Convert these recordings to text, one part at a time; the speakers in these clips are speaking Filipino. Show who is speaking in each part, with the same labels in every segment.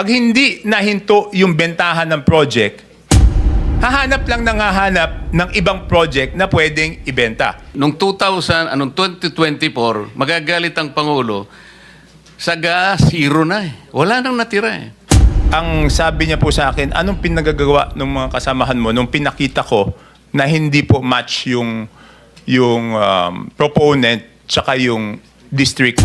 Speaker 1: Pag hindi nahinto yung bentahan ng project, hahanap lang ng hahanap ng ibang project na pwedeng ibenta.
Speaker 2: Nung 2000, anong 2024, magagalit ang Pangulo, sa gas, zero na eh. Wala nang natira eh.
Speaker 1: Ang sabi niya po sa akin, anong pinagagawa ng mga kasamahan mo nung pinakita ko na hindi po match yung yung um, proponent tsaka yung district.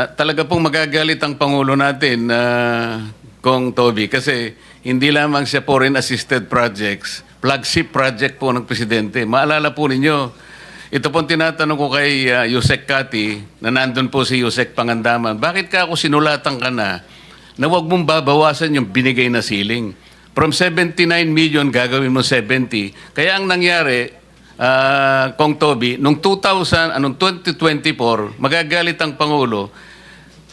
Speaker 2: Ah, talaga pong magagalit ang Pangulo natin, na Kong Toby, kasi hindi lamang siya foreign assisted projects, flagship project po ng Presidente. Maalala po ninyo, ito pong tinatanong ko kay uh, Yusek Kati, na nandun po si Yusek Pangandaman, bakit ka ako sinulatan ka na na huwag mong babawasan yung binigay na ceiling? From 79 million, gagawin mo 70. Kaya ang nangyari, ah, Kong Toby, nung 2000, anong 2024, magagalit ang Pangulo,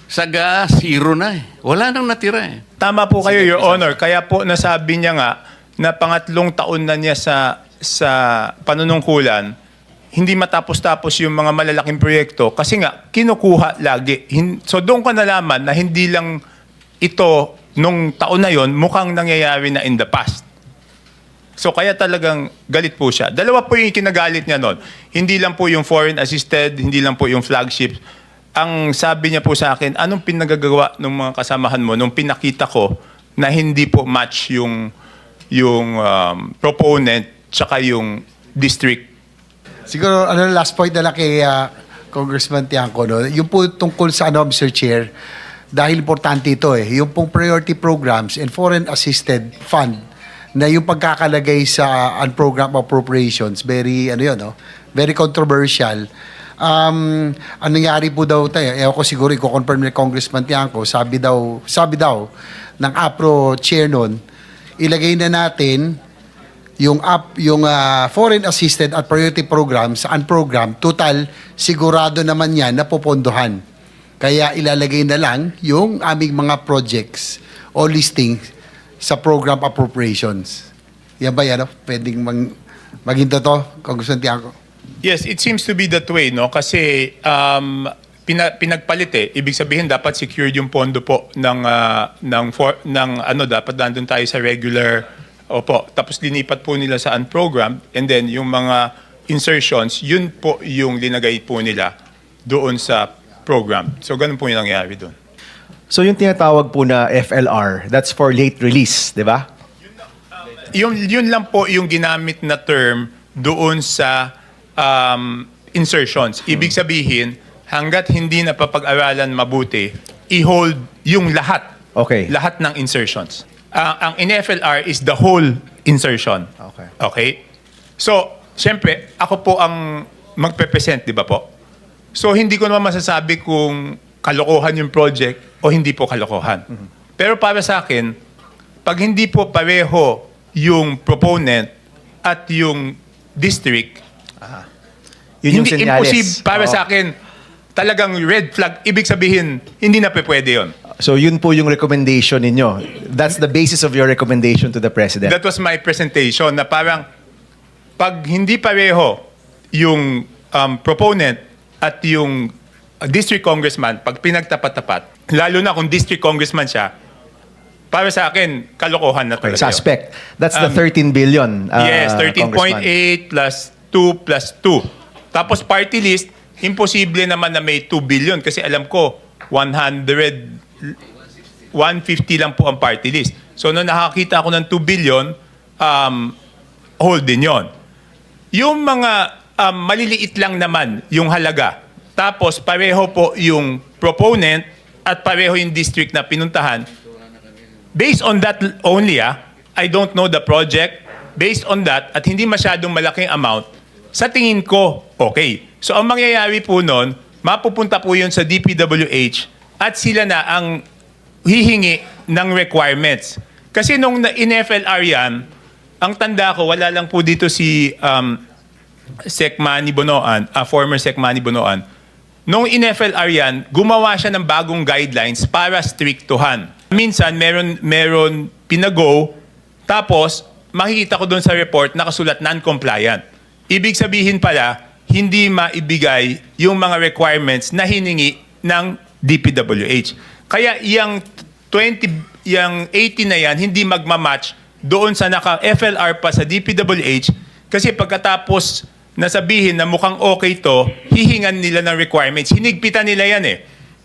Speaker 2: sa gas, zero na eh. Wala nang natira eh.
Speaker 1: Tama po kayo, Your Honor. Kaya po nasabi niya nga na pangatlong taon na niya sa sa panunungkulan, hindi matapos-tapos yung mga malalaking proyekto kasi nga kinukuha lagi. Hin- So doon ka nalaman na hindi lang ito nung taon na yon mukhang nangyayari na in the past. So kaya talagang galit po siya. Dalawa po yung kinagalit niya noon. Hindi lang po yung foreign assisted, hindi lang po yung flagship. Ang sabi niya po sa akin, anong pinagagawa ng mga kasamahan mo nung pinakita ko na hindi po match yung yung um, proponent tsaka yung district.
Speaker 3: Siguro, ano, last point na kay ah, Congressman Tiangco, no? yung po tungkol sa ano, Mr. Chair, dahil importante ito eh, yung pong priority programs and foreign assisted fund na yung pagkakalagay sa unprogrammed appropriations, very, ano yun, no? very controversial. Um, ang nangyari po daw tayo, eh ako siguro i-confirm ni Congressman Tiangco, sabi daw, sabi daw ng APRO chair nun, ilagay na natin yung up yung ah, foreign assisted at priority program sa unprogram total sigurado naman yan na pupondohan. Kaya ilalagay na lang yung aming mga projects o listing sa program appropriations. Yan ba yan? No? pwedeng mag, maging totoo Congressman Tiago
Speaker 1: Yes, it seems to be that way, no? Kasi um, pina- pinagpalit eh. Ibig sabihin dapat secured yung pondo po ng ah, ng for, ng ano dapat nandun tayo sa regular opo. Tapos linipat po nila sa unprogrammed and then yung mga insertions, yun po yung linagay po nila doon sa program. So ganun po yung nangyari doon.
Speaker 4: So yung tinatawag po na FLR, that's for late release, di ba?
Speaker 1: Yun, yun lang po yung ginamit na term doon sa um, insertions. Ibig sabihin, hanggat hindi napapag-aralan mabuti, i-hold yung lahat.
Speaker 4: Okay.
Speaker 1: Lahat ng insertions. Ah, ang in-FLR is the whole insertion.
Speaker 4: Okay.
Speaker 1: Okay? So, siyempre, ako po ang magpe-present, di ba po? So, hindi ko naman masasabi kung kalokohan yung project o hindi po kalokohan. Pero para sa akin, pag hindi po pareho yung proponent at yung district,
Speaker 4: Yun yung
Speaker 1: hindi
Speaker 4: senyales.
Speaker 1: imposible para
Speaker 4: Oo.
Speaker 1: sa akin talagang red flag. Ibig sabihin, hindi na pe pwede yun.
Speaker 4: So yun po yung recommendation ninyo. That's the basis of your recommendation to the President.
Speaker 1: That was my presentation na parang pag hindi pareho yung um, proponent at yung district congressman, pag pinagtapat-tapat, lalo na kung district congressman siya, para sa akin, kalokohan na
Speaker 4: Okay,
Speaker 1: talaga yun.
Speaker 4: suspect. That's the
Speaker 1: Um,
Speaker 4: 13 billion. uh,
Speaker 1: yes,
Speaker 4: Congressman.
Speaker 1: 13.8 plus 2 plus 2. Tapos party list, imposible naman na may 2 billion kasi alam ko 100 150 lang po ang party list. So nung nakakita ako ng 2 billion, um, hold din yon. Yung mga um, maliliit lang naman yung halaga. Tapos pareho po yung proponent at pareho yung district na pinuntahan. Based on that only, ah, I don't know the project. Based on that, at hindi masyadong malaking amount, sa tingin ko, okay. So ang mangyayari po nun, mapupunta po yun sa DPWH at sila na ang hihingi ng requirements. Kasi nung na- in-FLR yan, ang tanda ko, wala lang po dito si um, Sec Manny Bonoan, ah, former Sec Manny Bonoan. Nung in-FLR yan, gumawa siya ng bagong guidelines para strictuhan. Minsan, meron, meron pinago, tapos makikita ko doon sa report nakasulat non-compliant. Ibig sabihin pala, hindi maibigay yung mga requirements na hiningi ng DPWH. Kaya yung 20, yung 80 na yan, hindi magmamatch doon sa naka-FLR pa sa DPWH kasi pagkatapos nasabihin na mukhang okay to, hihingan nila ng requirements. Hinigpitan nila yan eh.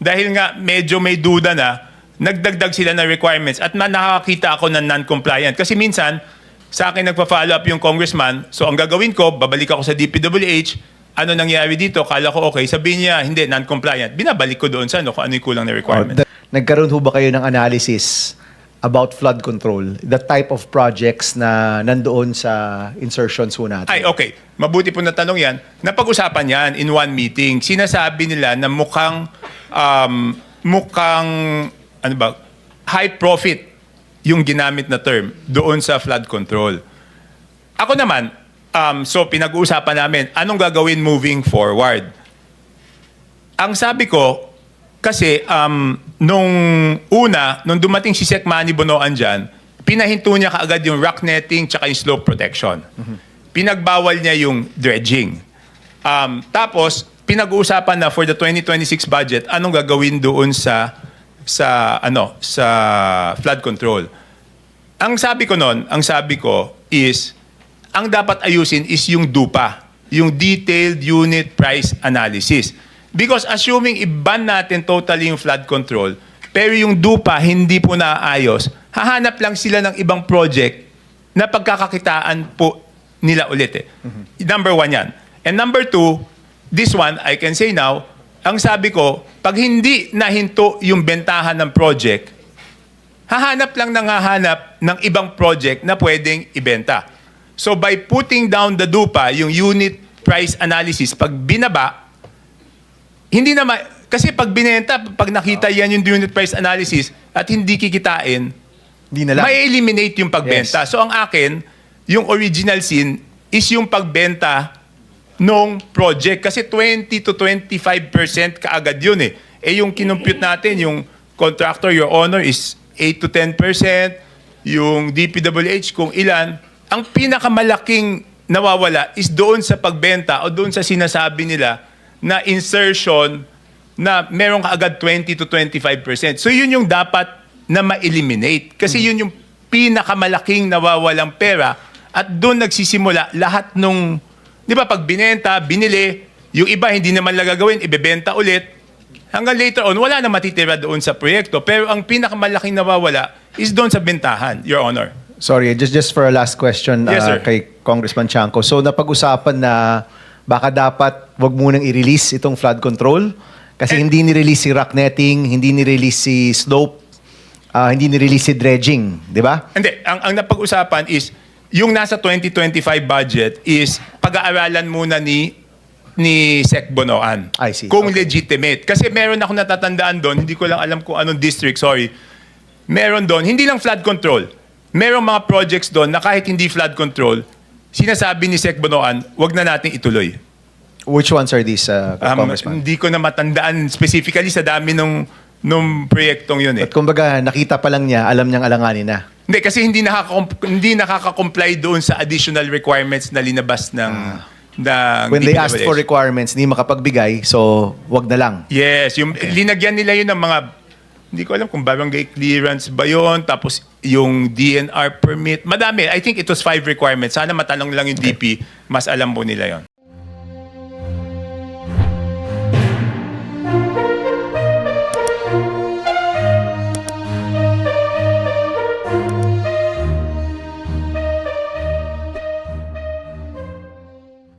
Speaker 1: Dahil nga medyo may duda na, nagdagdag sila ng requirements at ma- nakakita ako ng non-compliant. Kasi minsan, sa akin nagpa-follow up yung congressman, so ang gagawin ko, babalik ako sa DPWH, ano nangyari dito, kala ko okay, sabihin niya, hindi, non-compliant. Binabalik ko doon sa ano, kung ano yung kulang na requirement.
Speaker 4: Oh, Nagkaroon ho ba kayo ng analysis about flood control? The type of projects na nandoon sa insertions ho natin?
Speaker 1: Ay, okay. Mabuti po na tanong yan. Napag-usapan yan in one meeting. Sinasabi nila na mukhang, um, mukhang, ano ba, high profit yung ginamit na term doon sa flood control. Ako naman, um, so pinag-uusapan namin, anong gagawin moving forward? Ang sabi ko, kasi um, nung una, nung dumating si Sec Manny Bonoan dyan, pinahinto niya kaagad yung rock netting tsaka yung slope protection. Pinagbawal niya yung dredging. Um, tapos, pinag-uusapan na for the 2026 budget, anong gagawin doon sa sa ano sa flood control. Ang sabi ko noon, ang sabi ko is ang dapat ayusin is yung DUPA, yung detailed unit price analysis. Because assuming i-ban natin totally yung flood control, pero yung DUPA hindi po naayos, hahanap lang sila ng ibang project na pagkakakitaan po nila ulit eh. Number one yan. And number two, this one, I can say now, ang sabi ko, pag hindi nahinto yung bentahan ng project, hahanap lang nang hahanap ng ibang project na pwedeng ibenta. So by putting down the DUPA, yung unit price analysis, pag binaba, hindi na ma- kasi pag binenta, pag nakita yan yung unit price analysis at hindi kikitain,
Speaker 4: Hindi na lang.
Speaker 1: may eliminate yung pagbenta.
Speaker 4: Yes.
Speaker 1: So ang akin, yung original scene is yung pagbenta nung project. Kasi 20 to 25% kaagad yun eh. Eh yung kinumpute natin, yung contractor, your honor is 8 to 10%. Yung DPWH, kung ilan. Ang pinakamalaking nawawala is doon sa pagbenta o doon sa sinasabi nila na insertion na meron kaagad 20 to 25%. So yun yung dapat na ma-eliminate. Kasi yun yung pinakamalaking nawawalang pera at doon nagsisimula lahat nung, di ba, pag binenta, binili, yung iba hindi naman gagawin, ibebenta ulit. Hanggang later on, wala na matitira doon sa proyekto. Pero ang pinakamalaking nawawala is doon sa bentahan, Your Honor.
Speaker 4: Sorry, just just for a last question
Speaker 1: Yes,
Speaker 4: uh, kay Congressman Chanco. So napag-usapan na baka dapat wag munang i-release itong flood control kasi hindi ni-release si rock netting, hindi ni-release si slope, ah, hindi ni-release si dredging, di ba?
Speaker 1: Hindi, ang, ang napag-usapan is, yung nasa 2025 budget is pag-aaralan muna ni ni Sec Bonoan.
Speaker 4: I see.
Speaker 1: Kung
Speaker 4: Okay.
Speaker 1: legitimate. Kasi meron ako natatandaan doon, hindi ko lang alam kung anong district, sorry. Meron doon, hindi lang flood control. Merong mga projects doon na kahit hindi flood control, sinasabi ni Sec Bonoan, wag na nating ituloy.
Speaker 4: Which ones are these, uh,
Speaker 1: Um,
Speaker 4: Congressman?
Speaker 1: hindi ko na matandaan specifically sa dami nung nung proyektong yun eh.
Speaker 4: At kumbaga, nakita pa lang niya, alam niyang alanganin na.
Speaker 1: Hindi, kasi hindi, nakaka hindi nakaka-comply doon sa additional requirements na linabas ng, ng
Speaker 4: Ah. When they asked
Speaker 1: DPWH.
Speaker 4: for requirements, hindi makapagbigay, so wag na lang.
Speaker 1: Yes, yung linagyan nila yun ng mga, hindi ko alam kung barangay clearance ba yun, tapos yung DNR permit. Madami. I think it was five requirements. Sana matanong lang yung DP, mas alam po nila yon.